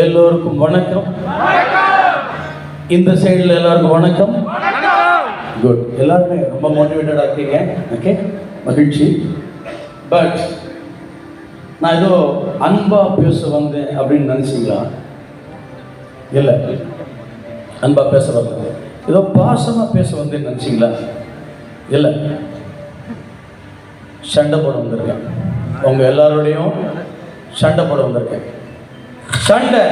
எல்லோருக்கும் வணக்கம். இந்த சைடில் எல்லாருக்கும் வணக்கம். குட் எல்லாருமே ரொம்ப மோட்டிவேட்டடாக இருக்கீங்க. ஓகே மகிழ்ச்சி. பட் நான் ஏதோ அன்பா பேச வந்தேன் அப்படின்னு நினச்சிங்களா? இல்லை. அன்பா பேச வந்தேன். ஏதோ பாசமாக பேச வந்தேன்னு நினச்சிங்களா? இல்லை. சண்டை போட வந்திருக்கேன். உங்கள் எல்லாரோடையும் சண்டை போட வந்திருக்கேன். சண்டை.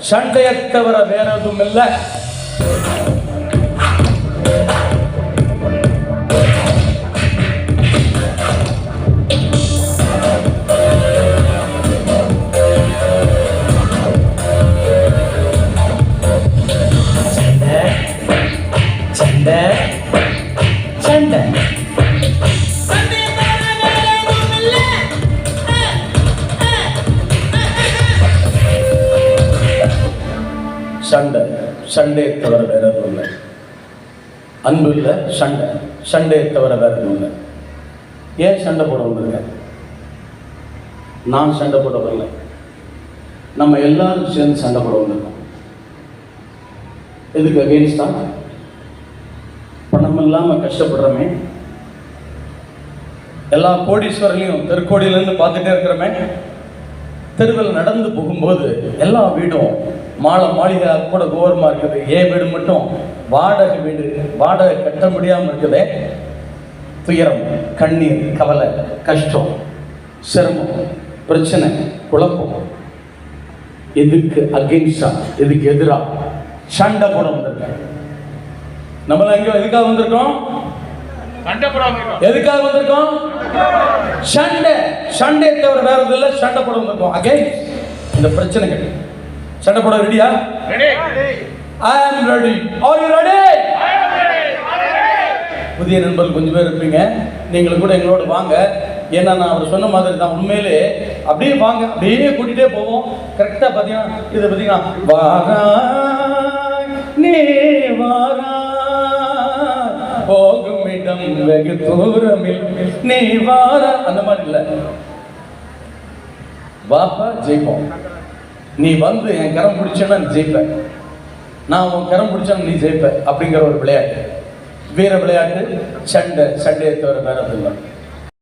சண்டையை தவிர வேற எதுவும் இல்லை. சண்டை. சண்டை. சண்டை. சண்டே தவிர வேற எதுவும் இல்லை. அன்பு இல்லை சண்டை. சண்டே தவிர வேற எதுவும் இல்லை. ஏன் சண்டை போட வந்திருக்கேன் நான் சண்டை போட வரல. நம்ம எல்லாரும் சேர்ந்து சண்டை போட வந்திருக்கோம். எதுக்கு அகெயின்ஸ்டா பணம் இல்லாமல் கஷ்டப்படுறோமே. எல்லா கோடீஸ்வரர்களையும் தெருக்கோடியிலேருந்து பார்த்துட்டே இருக்கிறோமே. தெருவில் நடந்து போகும்போது எல்லா வீடும் மாலை மாளிகை கூட கோரமாக இருக்குது ஏன் வீடு மட்டும் வாடகை வீடு வாடகை கட்ட முடியாமல் இருக்குதே துயரம் கண்ணீர் கவலை கஷ்டம் சிரமம் பிரச்சனை குழப்பம். எதுக்கு அகெயின்ஸ்டா? எதுக்கு எதிரா? சண்டை போட வந்திருக்கேன். நம்மள எங்க எதுக்காக வந்திருக்கோம்? சண்டை போடாம. எதுக்காக வந்திருக்கோம்? சண்டை. சண்டை தவிர வேற இல்லை சண்டை போட வந்திருக்கோம். அகைன் இந்த பிரச்சனைகள். சண்டை போட ரெடியா? ஐ am ready are you ready புதிய நண்பர்கள் கொஞ்சம் பேர் இருப்பீங்க. நீங்களும் கூட எங்களோட வாங்க. ஏன்னா நான் அவர் சொன்ன மாதிரி தான். உண்மையிலே அப்படியே வாங்க. அப்படியே கூட்டிகிட்டே போவோம். கரெக்டாக பார்த்தீங்கன்னா இதை பார்த்தீங்கன்னா வாராய் நீ வாராய் போகும் இடம் வெகு தூரமில் நீ வார அந்த மாதிரி இல்லை. வாப்பா ஜெயிப்போம். நீ வந்து என் கரம் பிடிச்சேன்னா நீ ஜெயிப்ப. நான் உன் கரம் பிடிச்சேன்னா நீ ஜெயிப்ப அப்படிங்கிற ஒரு விளையாட்டு. வீர விளையாட்டு? சண்டை. சண்டையை தவிர வேற இல்லை.